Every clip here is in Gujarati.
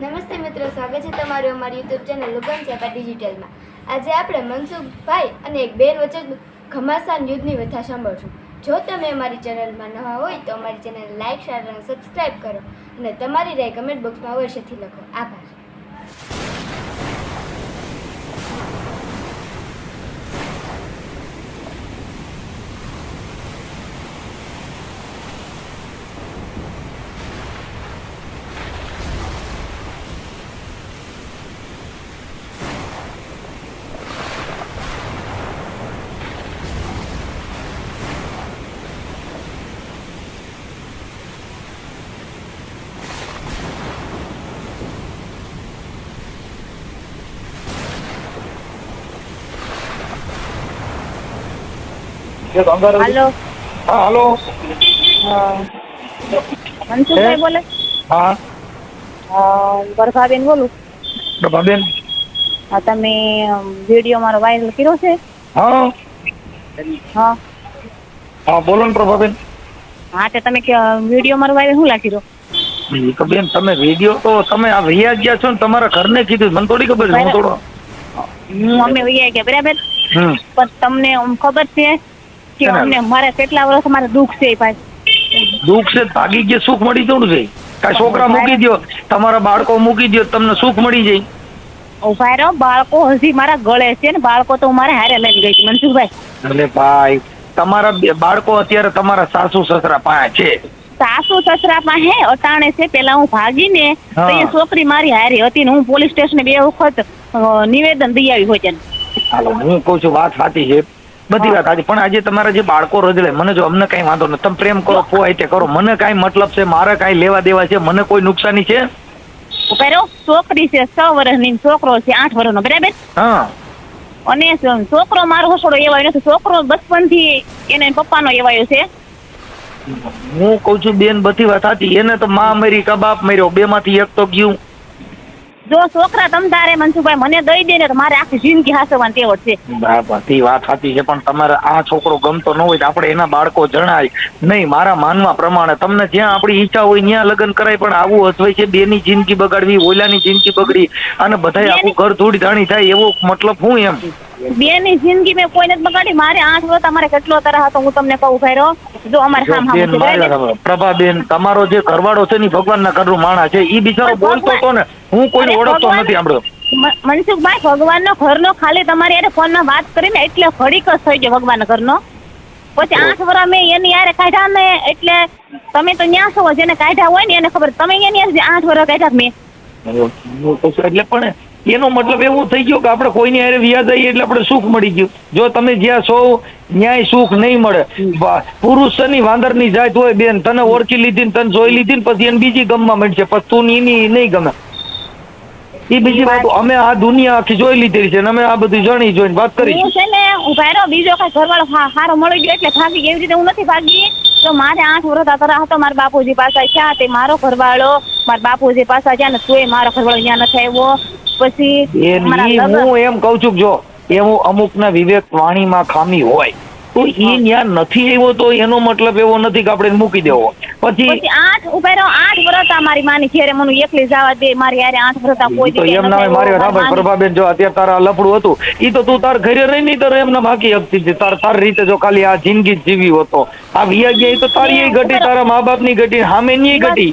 નમસ્તે મિત્રો, સ્વાગત છે તમારું અમારી યુટ્યુબ ચેનલ લુગન ચેપા ડિજિટલમાં આજે આપણે મનસુખભાઈ અને એક બેન વચ્ચે ઘમાસાન યુદ્ધની વ્યથા સાંભળશું. જો તમે અમારી ચેનલમાં નવા હોય તો અમારી ચેનલ લાઇક શેર અને સબસ્ક્રાઈબ કરો અને તમારી રાય કમેન્ટ બોક્સમાં અવશ્યથી લખો. આભાર. હાલો હા હાલો મનસુખભાઈ બોલે? હા. પ્રભાબેન બોલું? પ્રભાબેન હા તમે વીડિયો મારો વાયરલ કર્યો છે? હા. હા. હા બોલો ને પ્રભાબેન. હા તે તમે વીડિયો મારો વાયરલ શું લાગી ઈ તો બેન તમે વીડિયો તો તમે આ વૈયા ગયા છો ને તમારા ઘરને કીધું. મને થોડી ખબર છે હું થોડો હું અમે વૈયા ગયા બરાબર? પણ તમને ખબર છે કે અમને મારે કેટલા વર્ષ મારે દુઃખ છે ભાઈ. દુઃખ છે ભાગી ગયા સુખ મળી જવું છે. કાંઈ છોકરા મૂકી દો તમારા બાળકો મૂકી દો તમને સુખ મળી જાય. ઊભા બાળકો હજી મારા ગળે છે ને બાળકો તો મારે હારે લઈને ગઈ છે મનસુખભાઈ. અરે ભાઈ તમારા બાળકો અત્યારે તમારા સાસુ સસરા પાસે છે. સાસુ સસરા પાસે અટાણે છે પેલા હું ભાગીને તો એ છોકરી મારી હારી હતી ને હું પોલીસ સ્ટેશને બે વખત નિવેદન દઈ આવી હોય છે હાલો હું કહું છું વાત સાચી છે. બધી વાત આજે પણ આજે તમારા જે બાળકો રજલે મને જો અમને કઈ વાંધો નથી. તમે પ્રેમ કરો પોવાય તે કરો. મને કઈ મતલબ છે મારે કઈ લેવા દેવા છે મને કોઈ નુકસાની છે? રહો છોકરી છે છ વર્ષની ને છોકરો છે આઠ વર્ષનો. બરાબર? હા. અને છોકરો મારો હસોડો એવાયો નથી. છોકરો બચપનથી એને પપ્પાનો એવાયો છે. હું કઉ છું બેન બધી વાત હતી એને તો માં મરી કા બાપ મર્યો. બે માંથી એક તો ગયું. જો છોકરા તમતારે મનસુખભાઈ મને દઈ દે ને તો મારે આખી જિંદગી હાસવાની તેવડ છે. બરાબર તે વાત સાચી છે પણ તમારે આ છોકરો ગમતો ન હોય તો આપણે એના બાળકો જણાય. નહીં મારા માનવા પ્રમાણે તમને જ્યાં આપણી ઈચ્છા હોય ત્યાં લગ્ન કરાય પણ આવું અથવાય છે બેની જિંદગી બગાડવી ઓલાની જિંદગી બગડી અને બધાય આખું ઘર ધૂળ ધાણી થાય એવો મતલબ હું એમ. બેની જિંદગી મેં કોઈને જ બગાડી. મારે આઠ વર્ષ તમારે કેટલો તરહ હતો હું તમને કહું ભાઈ જો અમારે હામ હામ પ્રભાબેન તમારો જે ઘરવાળો છે ને ભગવાન ના ઘરનું માણા છે ઈ બિચારો બોલતો હતો ને હું કોઈ ઓળખતો નથી સાંભળ્યો ભગવાન નો ઘર ઘરનો ખાલી તમારી યારે ફોનમાં વાત કરીને એટલે જ થઈ ગયો ભગવાન ઘરનો. પછી આઠ વર્ષ મેં એની યારે કાઢ્યા ને એટલે તમે તો ન્યા છો જેને કાઢ્યા હોય ને એને ખબર તમે એની આઠ વર્ષ કાઢ્યા મેં. એટલે પણ એનો મતલબ એવું થઈ ગયો કે આપણે કોઈની હારે વ્યા જઈએ એટલે આપણે સુખ મળી ગયું. જો તમે જ્યાં સો ન્યાય સુખ નહીં મળે. વા- પુરુષ શની વાંદરની જાત હોય બેન. તને ઓળખી લીધી ને તને જોઈ લીધી ને પછી એને બીજી ગમવા મળશે પછી તું એની નહીં ગમે. એ બીજી વાત અમે આ દુનિયા આખી જોઈ લીધી છે અમે આ બધું જાણી જોઈને વાત કરી હું છે ને રહ્યો બીજો કઈ ઘરવાળો સારો મળી ગયો એટલે ભાગી એવી રીતે હું નથી ભાગી. તો મારે આઠ વર્ષ હતા હતો મારા બાપુજી પાસે ક્યાં તે મારો ઘરવાળો મારા બાપુજી પાસે જ્યાં ને તોય મારો ઘરવાળો ત્યાં નથી આવ્યો. પછી હું એમ કઉ છું જો એવું અમુકના વિવેક વાણીમાં ખામી હોય તો એ ન્યા નથી આવ્યો તો એનો મતલબ એવો નથી કે આપણે મૂકી દેવો. પછી આઠ ઊભા આઠ વર્ષ મારી માની ઘેરે મને એકલી જવા દે મારી યારે આઠ વ્રત કોઈ તો એમ ના મારી રાબર પ્રભાબેન જો અત્યારે તારા લફડું હતું ઈ તો તું તાર ઘરે રહી નહીં તારે એમને બાકી હકતી છે. તાર તાર રીતે જો ખાલી આ જિંદગી જીવી હોતો આ વિયા ગયા તો તારી ઘટી તારા મા બાપની ઘટી સામે ની ઘટી.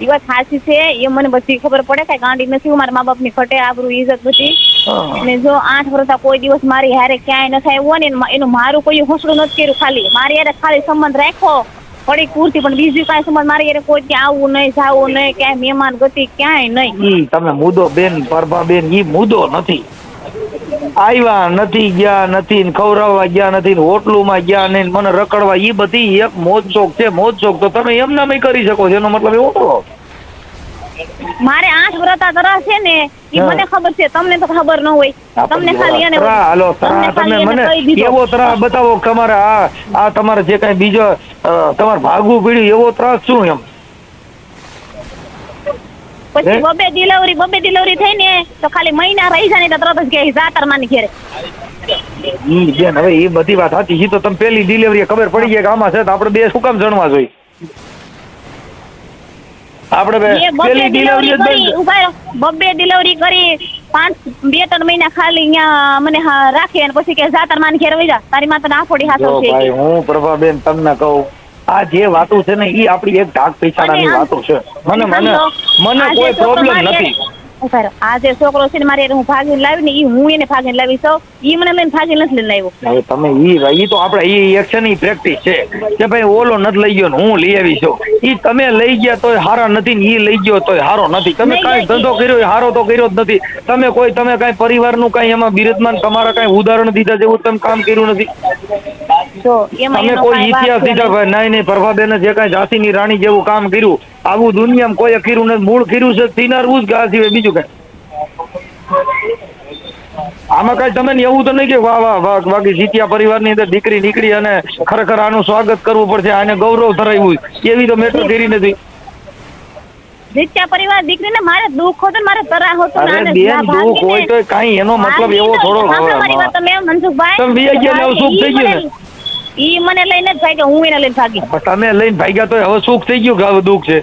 ઈ વાત સાચી છે. એ મને બધી ખબર પડે કે ગાંડી નથી. મારા મા બાપની ખટે આબરૂ ઇજ્જત બધી. અને જો આઠ વર્ષ કોઈ દિવસ મારી હારે ક્યાંય ન થાય ને એનું- મારું કોઈ હોસડું નથી કર્યું ખાલી. મારી હારે ખાલી સંબંધ રાખ્યો. થોડી પૂરતી પણ બીજું કાંઈ સમજ મારે હારે કોઈ ત્યાં આવવું નહીં જાવું નહીં ક્યાંય મહેમાન ગતિ ક્યાંય નહીં. ઈ તમે મુદ્દો બેન પરભા બેન ઈ મુદ્દો નથી. આવ્યા નથી ગયા નથી ને ખવડાવવા ગયા નથી ને હોટલુમાં ગયા નહીં મને રખડવા ઈ બધી એક મોજ શોખ છે મોજ શોખ તો તમે એમ નામે કરી શકો છો એનો મતલબ એવો મારે આઠ વ્રતા તરા તરફ છે ને એ. મને ખબર છે તમને તો ખબર ન હોય. તમને ખાલી એને હાલો તમે મને એવો ત્રાસ બતાવો તમારે આ આ તમારે જે કઈ બીજો તમારે ભાગવું પડ્યું એવો ત્રાસ શું એમ? પછી બબે ડિલિવરી બબે ડિલિવરી થઈ ને તો ખાલી મહિના રહી જાય ને તો તરત જ કે જાતર માની ઘેરે. ઈ બેન હવે એ બધી વાત હતી છે તો તમે પેલી ડિલિવરી ખબર પડી ગઈ કે આમાં છે તો આપણે બે શું કામ જણવા જોઈએ? આપણે પેલી ડિલિવરી જ. બબ્બે ડિલિવરી કરી પાંચ બે ત્રણ મહિના ખાલી અહીંયા મને રાખી અને પછી કે જા તાર માન ઘેર જા. તારી માં તને આફોડી હાથો છે ભાઈ હું પ્રભાબેન તમને કહું આ જે વાતો છે ને એ આપણી એક ઢાક પૈસાની વાતો છે. મને મને મને કોઈ પ્રોબ્લેમ નથી. ઊભા રહો. આ જે છોકરો છે ને મારે હું ભાગીને લાવી ને ઈ હું એને ભાગીને લાવી સૌ ઈ મને લઈને ભાગીને નથી લઈને આવ્યો. તમે ઈ ઈ તો આપણે ઈ એક્શનની પ્રેક્ટિસ છે. કે ભાઈ ઓલો નથી લઈ ગયો ને હું લઈ આવી છું. ઈ તમે લઈ ગયા તોય હારા નથી ને ઈ લઈ ગયો તોય હારો નથી. તમે કઈ ધંધો કર્યો હારો તો કર્યો જ નથી. તમે કોઈ તમે કાંઈ પરિવારનું કાંઈ એમાં બિરદમાન તમારા કાંઈ ઉદાહરણ દીધા જેવું તમે કામ કર્યું નથી? જો એમાં તમે કોઈ ઇતિહાસ દીધા ભાઈ નહીં. નહીં પ્રભાબેને જે કાંઈ ઝાંસીની રાણી જેવું કામ કર્યું આવું દુનિયામાં કોઈ કર્યું નથી મૂળ કર્યું છે તિનારવું જ આ સિવાય બીજું કાંઈ. આમાં કાંઈ તમે એવું તો નહીં કે વાહ વાહ વાહ બાકી જીત્યા પરિવારની અંદર દીકરી નીકળી અને ખરેખર આનું સ્વાગત કરવું પડશે આને ગૌરવ ધરાવ્યું એવી તો મેટર કરી નથી. રીત્યા પરિવાર દીકરીને મારે દુઃખ હતું મારે તરા હતું અરે બેન દુઃખ હોય તો કાંઈ એનો મતલબ એવો થોડો તમે મનસુખભાઈ. તમે બી ગયા સુખ થઈ ગયું ને? ઈ મને લઈને જ ભાગ્યો હું એને લઈને ભાગી. પણ તમે લઈને ભાગ્યા તો હવે સુખ થઈ ગયું કે હવે દુઃખ છે?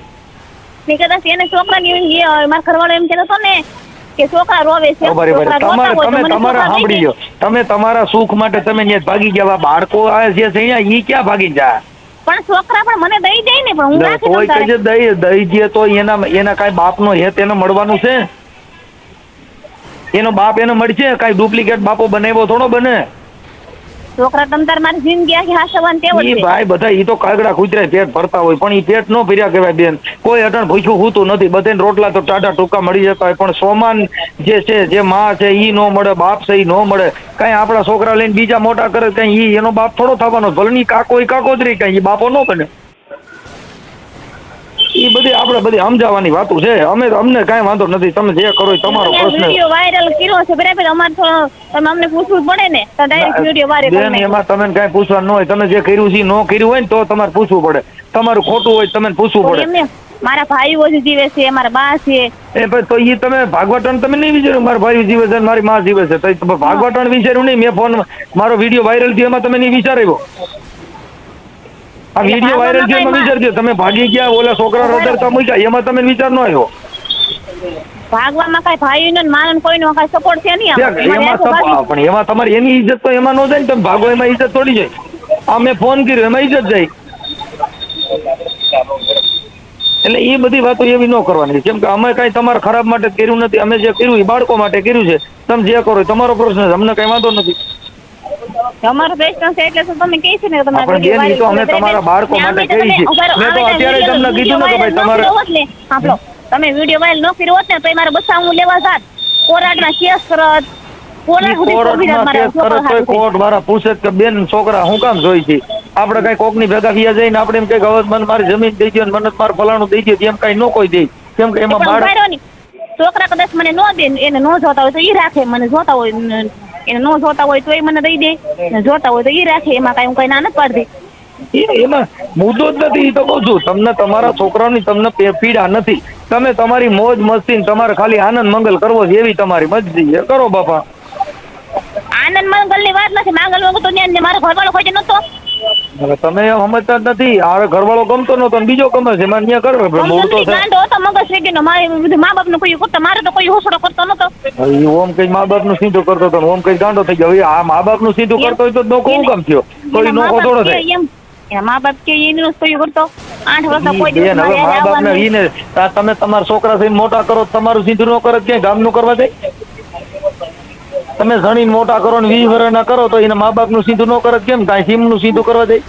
મેં કદાચ એને છોકરા ની મારા ઘરવાળો એમ કહેતો હતો ને કે છોકરા રોવે છે તમે તમારા સાંભળી તમે તમારા સુખ માટે તમે ત્યાં ભાગી ગયા બાળકો આ જે છે અહીંયા ઈ ક્યાં ભાગી જાય? પણ છોકરા પણ મને દઈ જાય ને પણ હું તોય. દઈ દઈ દે તો એના એના કાંઈ બાપનો હેત એને મળવાનું છે? એનો બાપ એને મળશે? કઈ ડુપ્લિકેટ બાપો બનાવ્યો થોડો બને? છોકરા તમતાર મારી જિંદગી આખી હાસવાન તેવો ઈ ભાઈ બધા ઈ તો કાગડા કૂતરા પેટ ભરતા હોય પણ ઈ પેટ નો ભર્યા કહેવાય બેન. કોઈ અટણ ભૂખ્યું હોતું નથી. બધાને રોટલા તો ટાટા ટૂંકા મળી જતા હોય પણ સોમાન જે છે જે માં છે ઈ નો મળે બાપ છે ઈ નો મળે. કઈ આપણા છોકરા લઈને બીજા મોટા કરે કઈ ઈ એનો બાપ થોડો થવાનો ભલે ની કાકો ઈ કાકો જ રહી કઈ ઈ બાપો નો બને. ઈ બધી આપણે બધી સમજાવવાની વાતો છે. અમે અમને કાંઈ વાંધો નથી. તમે જે કરો એ તમારો પ્રશ્ન. વિડિયો વાયરલ કર્યો છે બરાબર? અમાર થોડો તમે અમને પૂછવું પડે ને. તો ડાયરેક્ટ વિડિયો વાયરલ બેન એમાં તમે કાંઈ પૂછવા ન હોય. તમે જે કર્યું છે ન કર્યું હોય ને તો તમારે પૂછવું પડે. તમારું ખોટું હોય તો તમને પૂછવું પડે. મારા ભાઈઓ જ જીવે છે મારા બા છે. એ તો એ તમે ભાગવટણ તમે નહીં વિચાર્યું? મારા ભાઈ જીવે છે મારી માં જીવે છે. તો ભાગવટણ વિચાર્યું નહીં. મેં ફોન મારો વીડિયો વાયરલ થયો એમાં તમે નહીં વિચાર્યો? આ વીડિયો વાયરલ છે એમાં વિચારજો તમે ભાગી ગયા ઓલા છોકરા રદરતા મૂક્યા એમાં તમે વિચાર ન આવ્યો. ભાગવામાં કઈ ભાઈ ને માનો ને કોઈનો કઈ સપોર્ટ છે નહીં એમાં. પણ એમાં તમારી એની ઇજ્જત તો એમાં ન જાય ને તમે ભાગો એમાં ઇજ્જત થોડી જાય. આ મેં ફોન કર્યો એમાં ઇજ્જત જાય. એટલે એ બધી વાતો એવી ન કરવાની. કેમ કે અમે કઈ તમારા ખરાબ માટે કર્યું નથી અમે જે કર્યું એ બાળકો માટે કર્યું છે. તમે જે કરો તમારો પ્રશ્ન છે અમને કઈ વાંધો નથી. અમારો પ્રશ્ન છે એટલે તો તમે કહે છે ને તમારે બેન, ઈ તો અમે તમારા બાળકો માટે કહી છીએ. મેં તો અત્યારે તમને કીધું ને કે ભાઈ તમારે- સાંભળો. તમે વીડિયો વાયરલ ન કર્યો હોત ને તો મારે બચ્ચા હું લેવા જાત. કોરાટમાં કેસ કરત. કોરાટ સુધી પહોંચી જાત કોર્ટમાં મારા કેસ છોકરા કરે તોય હાથે. કોર્ટ વાળા પૂછે કે બેન છોકરા હું કામ જોઈ છે? આપણે કઈ કોકની ભેગા થયા જઈને આપણે એમ કઈ હવે મને મારી જમીન દઈ દો ને મને મારું ફલાણું દઈ દો એમ કઈ ન કોઈ દે. કેમ કે એમાં બાળક ને. છોકરા કદાચ મને ન દે એને ન જોતા હોય તો ઈ રાખે મને જોતા હોય ને. એને ન જોતા હોય તો એ મને દઈ દે. ને જોતા હોય તો એ રાખે એમાં કઈ હું કઈ ના નથી પાડતી. એમાં મુદ્દો જ નથી એ તો કહું છું તમને તમારા છોકરાઓની તમને પીડા નથી. તમે તમારી મોજ મસ્તી તમારે ખાલી આનંદ મંગલ કરવો છે એવી તમારી મરજી છે. કરો બાપા. આનંદ મંગલની વાત નથી માંગલ મંગલ તો મારો ઘરવાળો કોઈ નતો હવે તમે સમજતા જ નથી. આ ઘરવાળો ગમતો નતો ને બીજો ગમે છે. એમાં ન્યા કરો. મૂળ તો છે ગાંડો હતો મગજ વેગીનો મારે મા બાપનું કોઈ કરતો મારે તો કોઈ હોસડો કરતો નતો ઓમ કઈ મા બાપનું સીધું કરતો હતો ઓમ કઈ ગાંડો થઈ ગયો. હવે આ મા બાપનું સીધું કરતો હોય તો નો હું કામ થયો. તો ઈ એના થોડો થાય. એના મા બાપ કે એનું કોઈ કરતો આઠ વર્ષ કોઈ દિવસ બેન હવે મારે મા બાપ ને ઈને તમે તમારા છોકરા થઈને મોટા કરો તમારું સીધું નો કરે ક્યાંય ગામનું કરવા જાય? તમે જણીને મોટા કરો ને વીસ વર્ષના કરો તો એના મા બાપનું સીધું ન કરે કેમ? કાંઈ સીમનું સીધું કરવા એમ.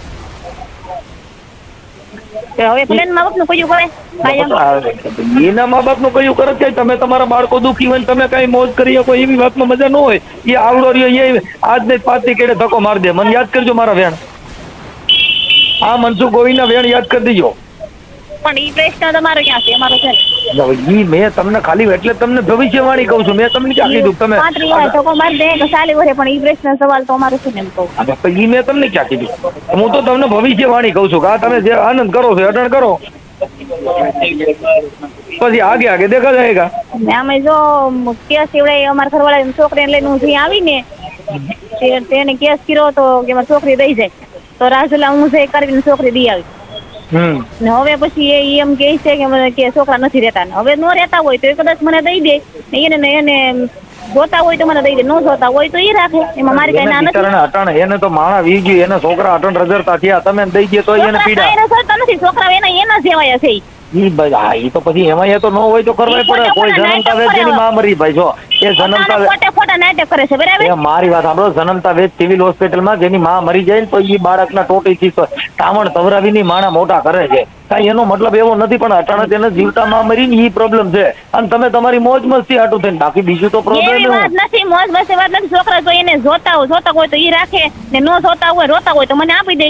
એના મા બાપનું કયું કરે? છે તમે તમારા બાળકો દુખી હોય તમે કઈ મોજ કરી શકો એવી વાતમાં મજા ન હોય. એ આવડો રહ્યો એ આજ ને પાછી કેડે ધક્કો મારી દે. મને યાદ કરજો મારા વેણ. આ મનસુખ ગોવિંદના વેણ યાદ કરી દેજો. પણ ઈ પ્રશ્ન તમારો ક્યાં છે? અમારો છે. ઈ મેં તમને ખાલી એટલે તમને ભવિષ્યવાણી કહું છું. મેં તમને ક્યાં કીધું? તમે ધક્કો મારી દે કે વરે પણ ઈ પ્રશ્ન સવાલ તો અમારો છે ને એમ કહું. તો ઈ મેં તમને ક્યાં કીધું? હું તો તમને ભવિષ્યવાણી કહું છું કે આ તમે જે આનંદ કરો છો અટણ કરો. પછી આગે આગે દેખા જાયગા અમે જો કેસ સિવડાય અમારા ઘરવાળા છોકરીને લઈને હું અહીં આવીને તે- તેને કેસ કર્યો તો કે મારી છોકરી દઈ જાય. તો રાજુલા હું જઈ કરીને છોકરી દઈ આવી. ને હવે પછી એ એમ કે છે કે મને કે છોકરા નથી રહેતા ને. હવે નો રહેતા હોય તો એ કદાચ મને દઈ દે. ને એને ને એને જોતા હોય તો મને દઈ દે. ન જોતા હોય તો એ રાખે. એમાં મારી કઈ ના નથી. અટણ એને તો માણા વી ગયું. એને છોકરા અટણ રજરતા થયા. તમે દઈ દે તો એને પીડા નથી. છોકરા એના એના જેવાયા છે ઈ. ઈ ભાઈ તો પછી એમાં એ તો ન હોય તો પડે. કોઈ જન્મતા. માં મરી ભાઈ જો એ જન્મતા પોતાના વેચ ખોટે ખોટા નાટક કરે છે બરાબર? એ મારી વાત સાંભળો જન્મતા વેચ સિવિલ હોસ્પિટલમાં જેની માં મરી જાય ને તો ઈ બાળકના ટોટીથી તામણ તવરાવીની માણા મોટા કરે છે. કાંઈ એનો મતલબ એવો નથી પણ અચાનક એને જીવતા માં મરીને ઈ પ્રોબ્લેમ છે. અને તમે તમારી મોજ મસ્તી હાટું થઈને બાકી બીજું તો પ્રોબ્લેમ વાત નથી મોજ મસ્તી વાત નથી. છોકરા તો એને જોતા હોય જોતા હોય તો ઈ રાખે ને ન જોતા હોય રોતા હોય તો મને આપી દે.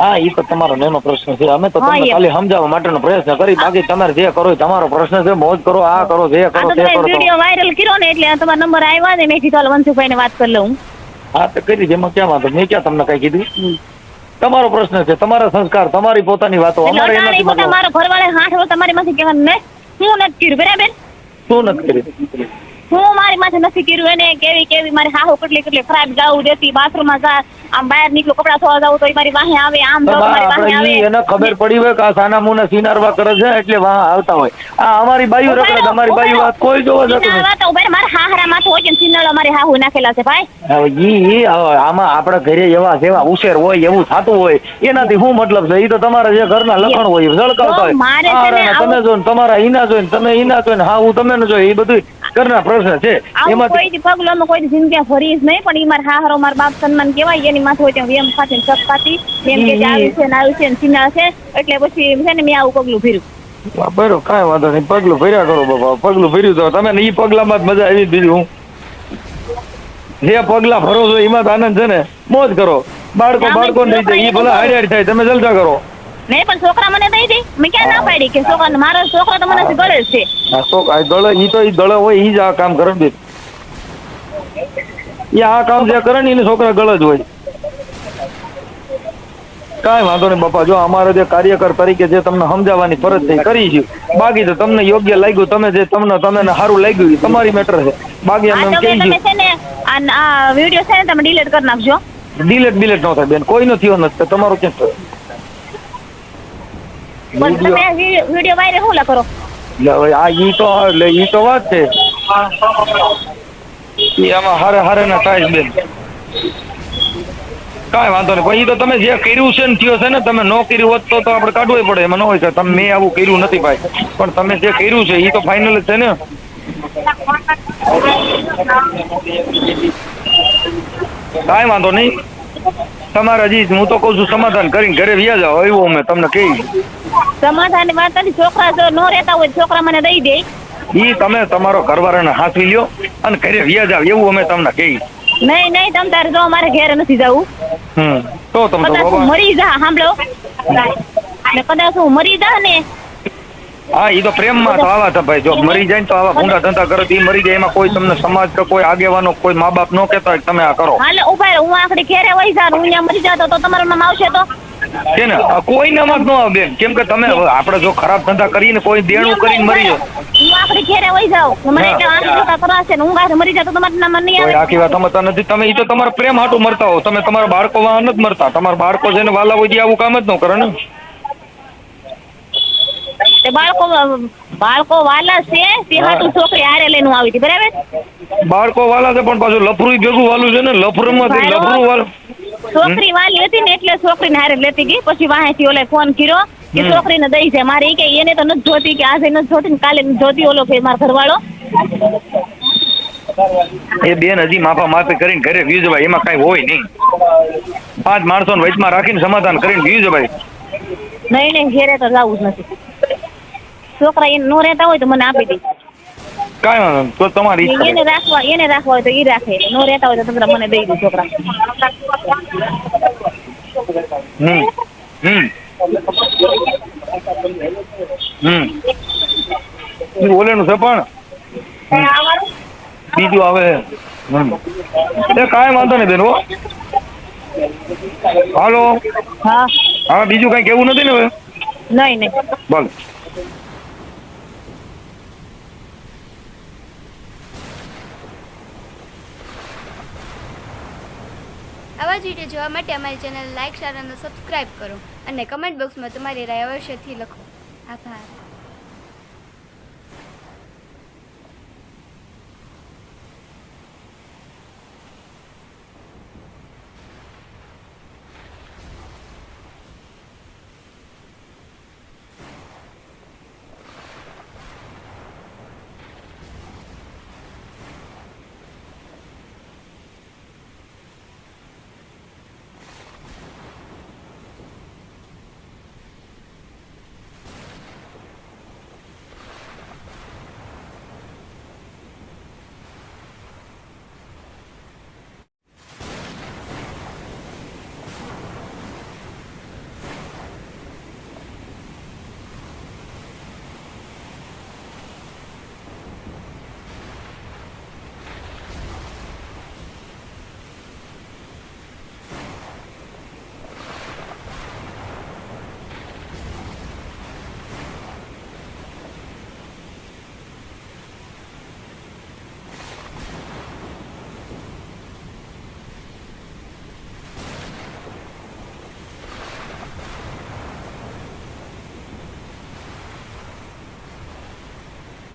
હા એ તો તમારો નેનો પ્રશ્ન છે. અમે તો તમને ખાલી સમજાવવા માટેનો પ્રયત્ન કરી. બાકી તમારે જે કરો એ તમારો પ્રશ્ન છે. મોજ કરો આ કરો જે કરો તે કરો વિડિયો વાયરલ કર્યો ને એટલે તમારો નંબર આવ્યો ને. મેં કીધું વંશુભાઈ ને વાત કરી લઉં. હા તો કરી જેમાં ક્યાં વાંધો? મેં ક્યાં તમને કઈ કીધું? તમારો પ્રશ્ન છે. તમારા સંસ્કાર તમારી પોતાની વાતો. અમારે એનાથી મતલબ મારો ઘરવાળે હાથ તમારી માંથી કહેવાનું ને? શું નથી કર્યું બરાબર? શું નથી કર્યું? હું મારી માથે નથી કર્યું એને કેવી કેવી મારી હાહુ કેટલી કેટલી ખરાબ જાવું દેતી બાથરૂમમાં જા આમ બહાર નીકળું કપડા ધોવા જાવું તો મારી વાહે આવે આમ જાઉં મારી વાહે આવે. એને ખબર પડી હોય કે આ સાના મુના સિનારવા કરે છે એટલે વાહ આવતા હોય. આ અમારી બાયુ રખડે તમારી બાયુ વાત કોઈ જોવા જતું નથી. વાત ઉભે મારા હાહરા માથે હોય કે સિનાળો મારી હાહુ નાખેલા છે ભાઈ. ઈ આમાં આપણા ઘરે એવા જેવા ઉછેર હોય એવું થતું હોય એનાથી શું મતલબ છે? ઈ તો તમારા જે ઘરના લખણ હોય ઝળકાવતા હોય. તમે જો તમારા ઈના જોઈને તમે ઈના જોઈને હા હું તમે ને જોઈ એ બધું ઘરના પ્રશ્ન છે એમાં કોઈ દી પગલો માં કોઈ દી જિંદગી ફરી નહીં પણ ઈ મારા હાહરો મારા બાપ સન્માન કહેવાય એની માથે હોય ત્યાં વેમ ખાતી ને ખાતી એમ કે આવ્યું છે ને આવ્યું છે ને સિનાળ છે એટલે પછી એમ છે ને મેં આવું પગલું ભર્યું. બરોબર કાંઈ વાંધો નહીં પગલું ભર્યા કરો બાપા પગલું ભર્યું તો તમે ઈ પગલામાં જ મજા આવી બીજું હું. જે પગલા ભરો છો એમાં તો આનંદ છે ને મોજ કરો. બાળકો બાળકો નહીં જાય એ ભલે હારી હારી થાય તમે જલસા કરો. નહીં પણ છોકરા મને દઈ દે. મેં ક્યાં ના પાડી કે છોકરા મારો છોકરો તો મને ગળે છે. આ છોકરા ગળે ઈ તો ઈ ગળે હોય ઈ જ આ કામ કરે ને ઈ આ કામ જે કરે ને એને છોકરા ગળે જ હોય. કાંઈ વાંધો નહીં બાપા જો અમારે જે કાર્યકર તરીકે જે તમને સમજાવવાની ફરજ થઈ કરી છે. બાકી તો તમને યોગ્ય લાગ્યું તમે જે તમને તમને સારું લાગ્યું એ તમારી મેટર છે. બાકી અમે કહી છે. ને આ વીડિયો છે ને તમે ડિલીટ કરી નાખજો. ડિલેટ બિલેટ ન થાય બેન કોઈ નો થયો નથી તમારું તમારો ક્યાં થયો? પણ તમે વીડિયો વાયરલ હું કરો? એટલે આ ઈ તો એટલે ઈ તો વાત છે. ઈ આમાં હારે હારે ના થાય બેન. કાંઈ વાંધો નહીં. પણ ઈ તો તમે જે કર્યું છે ને થયો છે ને તમે ન કર્યું હોત તો તો આપણે કાઢવું પડે. એમાં ન હોય કે તમે મેં આવું કર્યું નથી ભાઈ. પણ તમે જે કર્યું છે ઈ તો ફાઇનલ જ છે ને. કાંઈ વાંધો નહીં. તમારે હજી હું તો કહું છું સમાધાન કરીને ઘરે વ્યા જાઓ એવું અમે તમને કહી. સમાધાન વાત નથી છોકરા જો ન રહેતા હોય છોકરા મને દઈ દે. ઈ તમે તમારો ઘરવાળાને હાથવી લ્યો અને ઘરે વ્યા જાવ એવું અમે તમને કહી. નહીં નહીં તમ તારે જો મારે ઘેર નથી જવું. હમ તો તમે મરી જા સાંભળો. ને કદાચ હું મરી જા ને હા એ તો પ્રેમમાં તો આવા ભાઈ. જો મરી જાય તો આવા ભૂંડા ધંધા કરો એ મરી જાય. એમાં કોઈ તમને સમાજ કે કોઈ આગેવાનો કોઈ મા બાપ ન કહેતા હોય તમે આ કરો. હાલે ઊભા હું આખડી ઘેરે વહી જા હું અહીંયા મરી જાતો તો તમારું નામ આવશે તો? છે ને કોઈ નામ જ ન આવે બેન. કેમ કે તમે આપણે જો ખરાબ ધંધા કરીને કોઈ દેણું કરીને મરી જાવ હું આખડી ઘેરે વહી જાઉં. મને એટલે આખી ધંધા કરવા છે ને હું ગાઢ મરી જાતો તમારું નામ નહીં આવે? આખી વાત સમજતા નથી. તમે એ તો તમારા પ્રેમ હાટું મરતા હો. તમે તમારા બાળકો વાહન જ મરતા. તમારા બાળકો જેને વાલા હોય છે આવું કામ જ ન કરે ને. તે બાળકો બાળકો વાલા છે તે હા. છોકરી હારે લઈને આવી હતી બરાબર? બાળકો વાલા છે પણ પાછું લફરું ભેગું વાલું છે ને લફરુંમાંથી લફરું વાલું. છોકરી વાલી હતી ને એટલે છોકરીને હારે લેતી ગઈ. પછી વાહેથી ઓલે ફોન કર્યો કે. છોકરીને દઈ છે. મારે કે એને તો નથી જોતી કે આજે નથી જોતી ને કાલે જોતી ઓલો કે મારા ઘરવાળો. એ બેન હજી માફા માફી કરીને ઘરે વ્યૂ ભાઈ એમાં કઈ હોય નહીં. પાંચ માણસો વચમાં રાખીને સમાધાન કરીને વ્યૂ ભાઈ નહીં નહીં ઘેરે તો જવું જ નથી. છોકરા એને નો રહેતા હોય તો મને આપી દે. કાંઈ વાંધો નહીં. તો તમારી ઈચ્છા એને રાખવા એને રાખવા હોય તો ઈ રાખે. નો રહેતા હોય તો તમે મને દઈ દો છોકરા. હમ. હમ. હમ. ઈ ઓલેનું છે પણ. બીજું આવે હમ. એ કાંઈ વાંધો નહીં બેન હો. હાલો. હા. હા બીજું કાંઈ કેવું નથી ને હવે? નહીં નહીં. ભલે આવા જ વીડિયો જોવા માટે અમારી ચેનલ લાઇક શેર અને સબસ્ક્રાઈબ કરો. અને કમેન્ટ બોક્સમાં તમારી રાય અવશ્યથી લખો. આભાર.